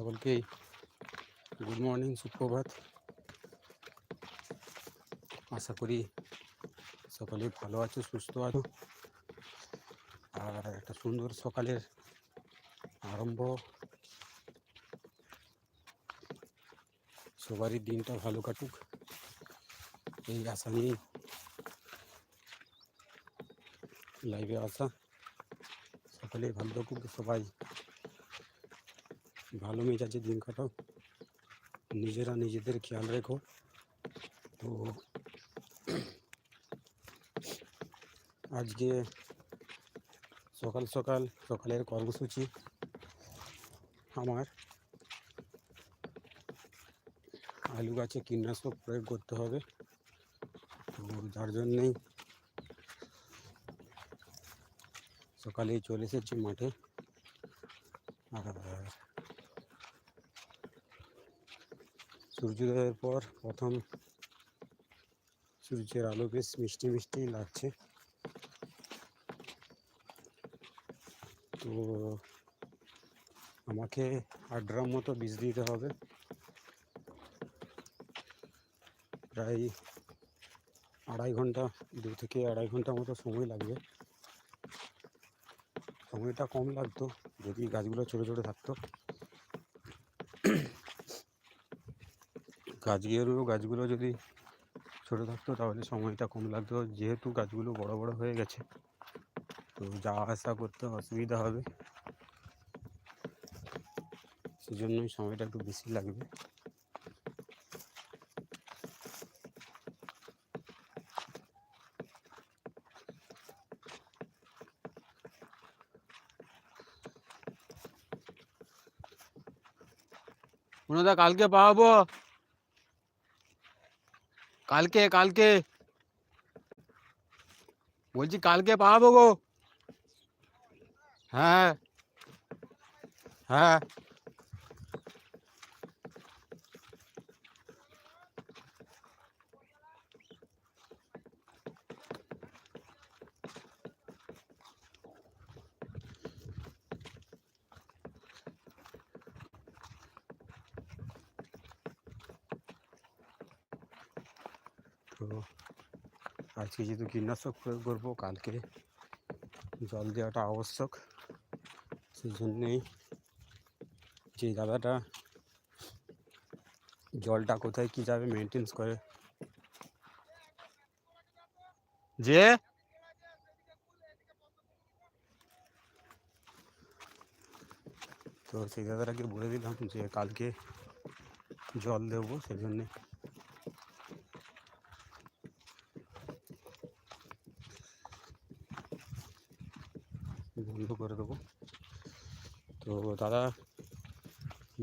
সকলকেই good morning সুপ্রভাত। আশা করি সকলেই ভালো আছো, সুস্থ আছো। আর একটা সুন্দর সকালের আরম্ভ। সবারই দিনটা ভালো কাটুক, এই আশা নিয়েই লাইভে আসা। সকলেই ভালো থাকুক, সবাই ভালো মেজাজে দিন কাটাও নিজেরা নিজেদের খেয়াল রেখো তো আজকে সকাল সকাল সকালের কর্মসূচি আমার আলু গাছে কীটনাশক প্রয়োগ করতে হবে তো যার জন্যেই সকালেই চলে এসেছি মাঠে আর সূর্যোদয়ের পর প্রথম সূর্যের আলো বেশ মিষ্টি মিষ্টি লাগছে। তো আমাকে আট ড্রাম মতো বীজ দিতে হবে। প্রায় আড়াই ঘণ্টা, দু থেকে আড়াই ঘণ্টা মতো সময় লাগবে। সময়টা কম লাগতো, যদি গাছগুলো ছোটো ছোটো থাকতো। গাছগুলো গাছগুলো যদি ছোটো থাকতো তাহলে সময়টা কম লাগতো। যেহেতু গাছগুলো বড় বড় হয়ে গেছে, তো যাওয়া আসা করতে অসুবিধা হবে। সেজন্যই সময়টা একটু বেশি লাগবে। কালকে পাওয়াবো? কালকে কালকে বলছি কালকে পাওয়াবো গো হ্যাঁ হ্যাঁ তো আজকে যেহেতু কীটনাশক প্রয়োগ করব কালকে জল দেওয়াটা আবশ্যক। সেই জন্যেই যে দাদাটা জলটা কোথায় কি যাবে মেনটেন্স করে। যে? তো সেই দাদাটাকে বলে দিলাম যে কালকে জল দেবো সেই জন্যে বন্ধ করে দেবো তো দাদা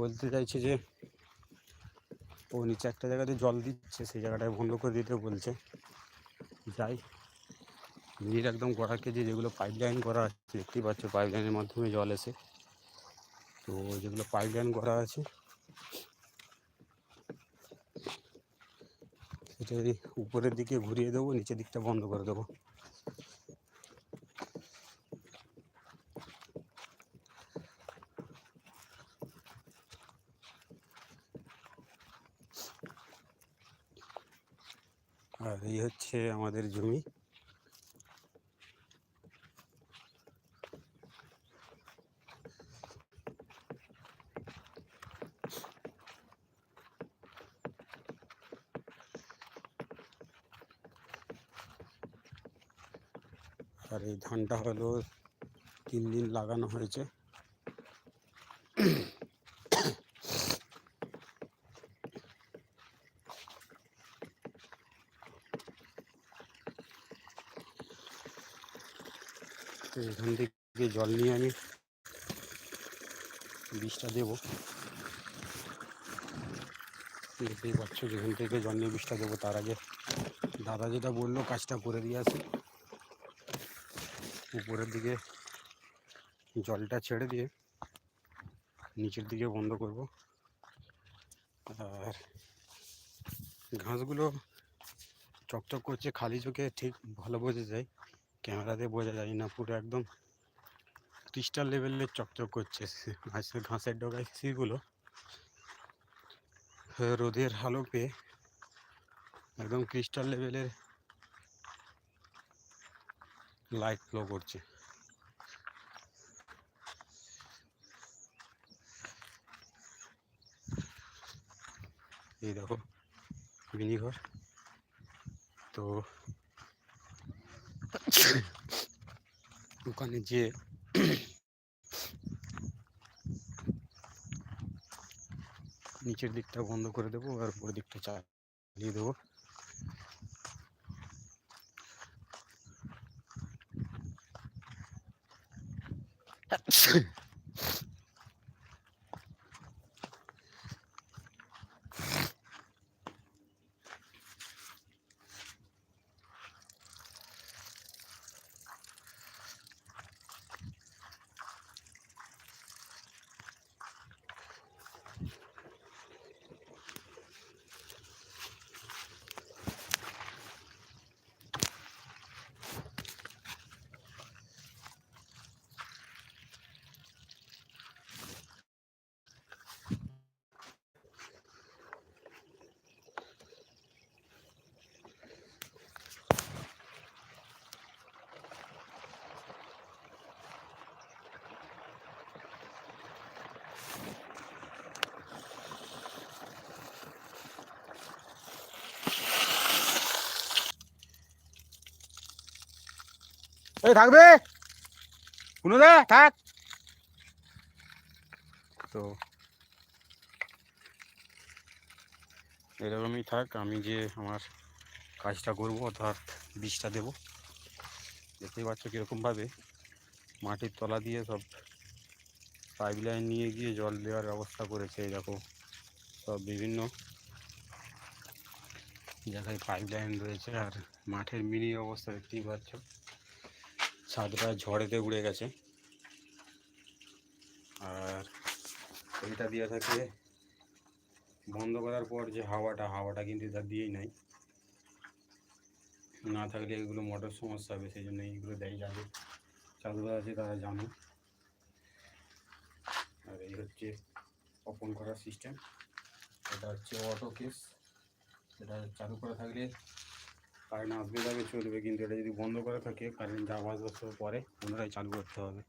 বলতে চাইছে যে ও নিচে একটা জায়গাতে জল দিচ্ছে, সেই জায়গাটায় বন্ধ করে দিতে বলছে। যাই, নিজের একদম গোড়াকে যে যেগুলো পাইপ লাইন করা আছে, দেখতেই পাচ্ছ পাইপ লাইনের মাধ্যমে জল এসে। তো যেগুলো পাইপ লাইন করা আছে সেটা উপরের দিকে ঘুরিয়ে দেবো, নিচের দিকটা বন্ধ করে দেবো। আর এই হচ্ছে আমাদের জমি। আর এই ধানটা হলো তিন দিন লাগানো হয়েছে। তো এখান থেকে জল নিয়ে আমি বীজটা দেবো। দেখতেই পাচ্ছ যেখান থেকে জল নিয়ে বীজটা দেবো, তার আগে দাদা যেটা বলল, কাজটা করে দিয়ে আসি। উপরের দিকে জলটা ছেড়ে দিয়ে নিচের দিকে বন্ধ করব। আর ঘাসগুলো চকচক করছে, খালি চোখে ঠিক ভালো বোঝা যায়। ক্যামেরাতে বোঝা যায় না, পুরো একদম ক্রিস্টাল লেভেলের চকচক করছে। ঘাসের ঘাসের ডগায় শিরগুলো রোদের আলো পেয়ে একদম ক্রিস্টাল লেভেলের লাইট ফ্লো করছে। এই দেখো মিনিঘর তো ওখানে যে নিচের দিকটা বন্ধ করে দেবো আর উপরের দিকটা চালিয়ে দেবো। এই থাকবে? দা থাক। তো, এরকমই থাক, আমি যে আমার কাজটা করব, অর্থাৎ বীজটা দেবো। দেখতেই পাচ্ছ কীরকমভাবে মাটির তলা দিয়ে সব পাইপ লাইন নিয়ে গিয়ে জল দেওয়ার ব্যবস্থা করেছে। দেখো, সব বিভিন্ন জায়গায় পাইপ লাইন রয়েছে আর মাঠের মিনি অবস্থা দেখতেই পাচ্ছ। ছাদটা ঝড়েতে উড়ে গেছে। আর এইটা দিয়ে থাকে বন্ধ করার পর যে হাওয়াটা হাওয়াটা কিন্তু এটা দিয়েই নাই। না থাকলে এগুলো মোটর সমস্যা হবে, সেই জন্য এইগুলো দেয় যাবে। চালুরা আছে, তারা জানে। আর এই হচ্ছে ওপেন করার সিস্টেম এটা হচ্ছে অটো কেস এটা চালু করা থাকলে কারেন্ট আসবে যাবে চলবে, কিন্তু এটা যদি বন্ধ করা থাকে কারেন্ট যা পাঁচ বছর পরে পুনরায় চালু করতে হবে।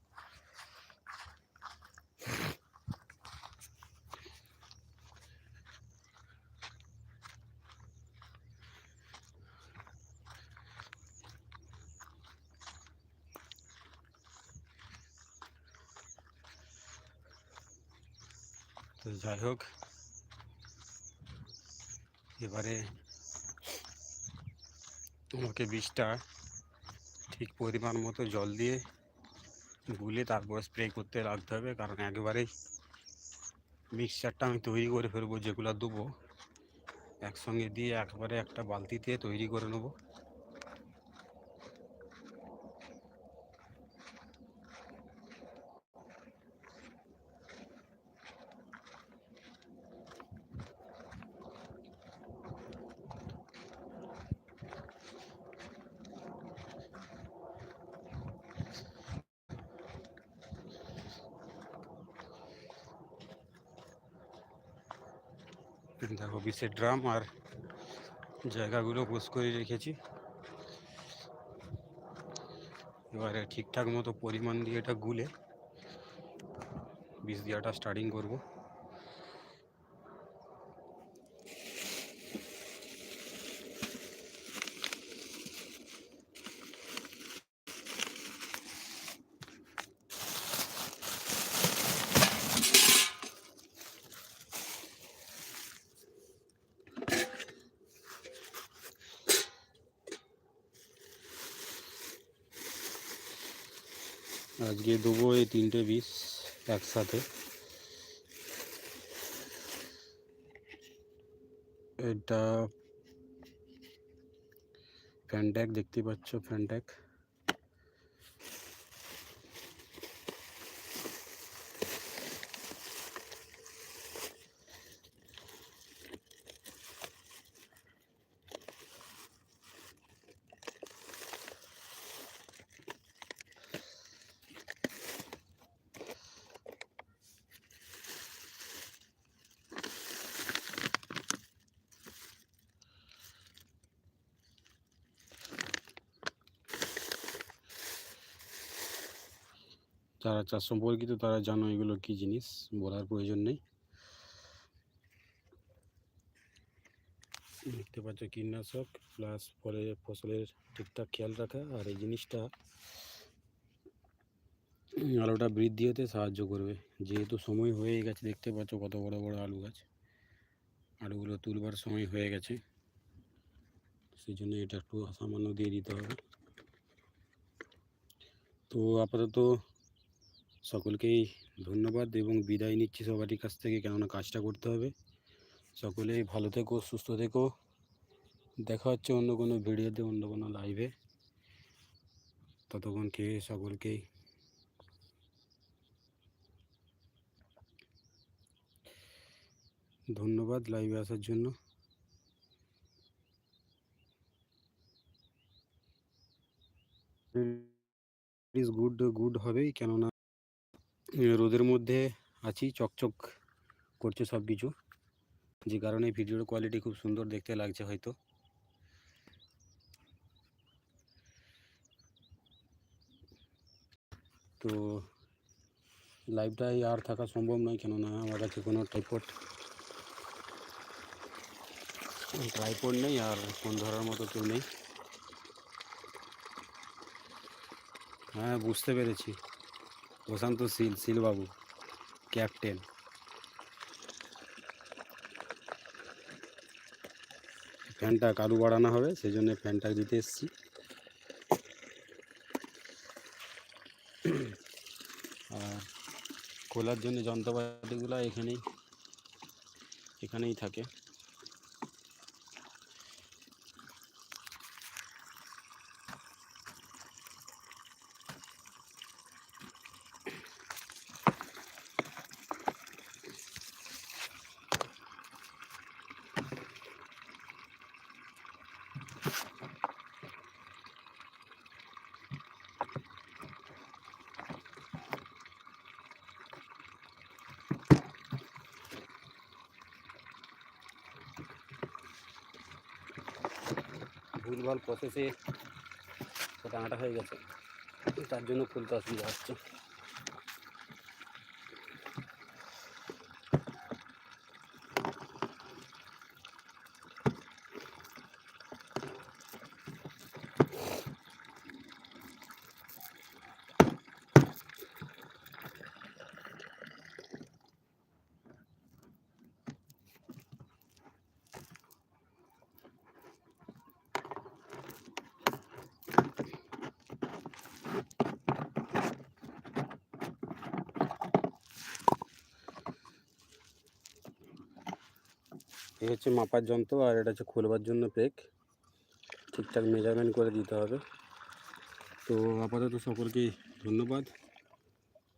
তো যাই হোক, এবারে তোমাকে বীজটা ঠিক পরিমাণ মতো জল দিয়ে গুলে তারপর স্প্রে করতে রাখতে হবে, কারণ একেবারেই মিক্সচারটা আমি তৈরি করে ফেলব যেগুলো দেবো, একসঙ্গে দিয়ে একবারে একটা বালতিতে তৈরি করে নেব। দেখো বিষের ড্রাম আর জায়গাগুলো পোষ করে রেখেছি। এবারে ঠিকঠাক মতো পরিমাণ দিয়ে এটা গুলে বিষ দেওয়াটা স্টার্টিং করব। আজকে দেবো এই তিনটে বীজ একসাথে। এটা ফ্যানট্যাক দেখতে পাচ্ছ ফ্যানট্যাক যারা চাষ সম্পর্কিত তারা জানো এগুলো কী জিনিস, বলার প্রয়োজন নেই। দেখতে পাচ্ছ কীটনাশক প্লাস ফলে ফসলের ঠিকঠাক খেয়াল রাখা, আর এই জিনিসটা আলুটা বৃদ্ধি হতে সাহায্য করবে। যেহেতু সময় হয়ে গেছে, দেখতে পাচ্ছ কত বড় বড় আলু গাছ। আলুগুলো তুলবার সময় হয়ে গেছে। সেই জন্য এটা একটু সামান্য দিয়ে দিতে হবে। তো আপাতত সকলকেই ধন্যবাদ এবং বিদায় নিচ্ছি সবারই কাছ থেকে, কেননা কাজটা করতে হবে। সকলেই ভালো থেকো, সুস্থ থেকো। দেখা হচ্ছে অন্য কোনো ভিডিওতে, অন্য কোনো লাইভে ততক্ষণকে সকলকেই ধন্যবাদ লাইভে আসার জন্য। ইজ গুড গুড হবেই, কেননা রোদের মধ্যে আছি, চকচক করছে সব কিছু যে কারণে ভিডিওর কোয়ালিটি খুব সুন্দর দেখতে লাগছে হয়তো। তো লাইভটাই আর থাকা সম্ভব নয়, কেননা আমার কাছে কোনো টাইপড ট্রাইপড নেই আর ফোন ধরার মতো কেউ নেই। হ্যাঁ বুঝতে পেরেছি। প্রশান্ত শীল শীলবাবু ক্যাপ্টেন। ফ্যানটা কারু বাড়ানো হবে সেই জন্য ফ্যানটা দিতে এসেছি। আর খোলার জন্য যন্ত্রপাতিগুলো এখানেই এখানেই থাকে। ভুলভাল প্রসেসে ওটা আটা হয়ে গেছে। তার জন্য খুলতে অসুবিধা হচ্ছে এই হচ্ছে মাপার যন্ত্র আর এটা হচ্ছে খোলবার জন্য পেক। ঠিকঠাক মেজারমেন্ট করে দিতে হবে। তো আপাতত সকলকেই ধন্যবাদ।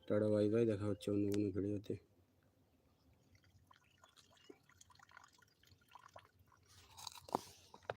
Tata, bye bye. দেখা হচ্ছে অন্য কোনো ভিডিওতে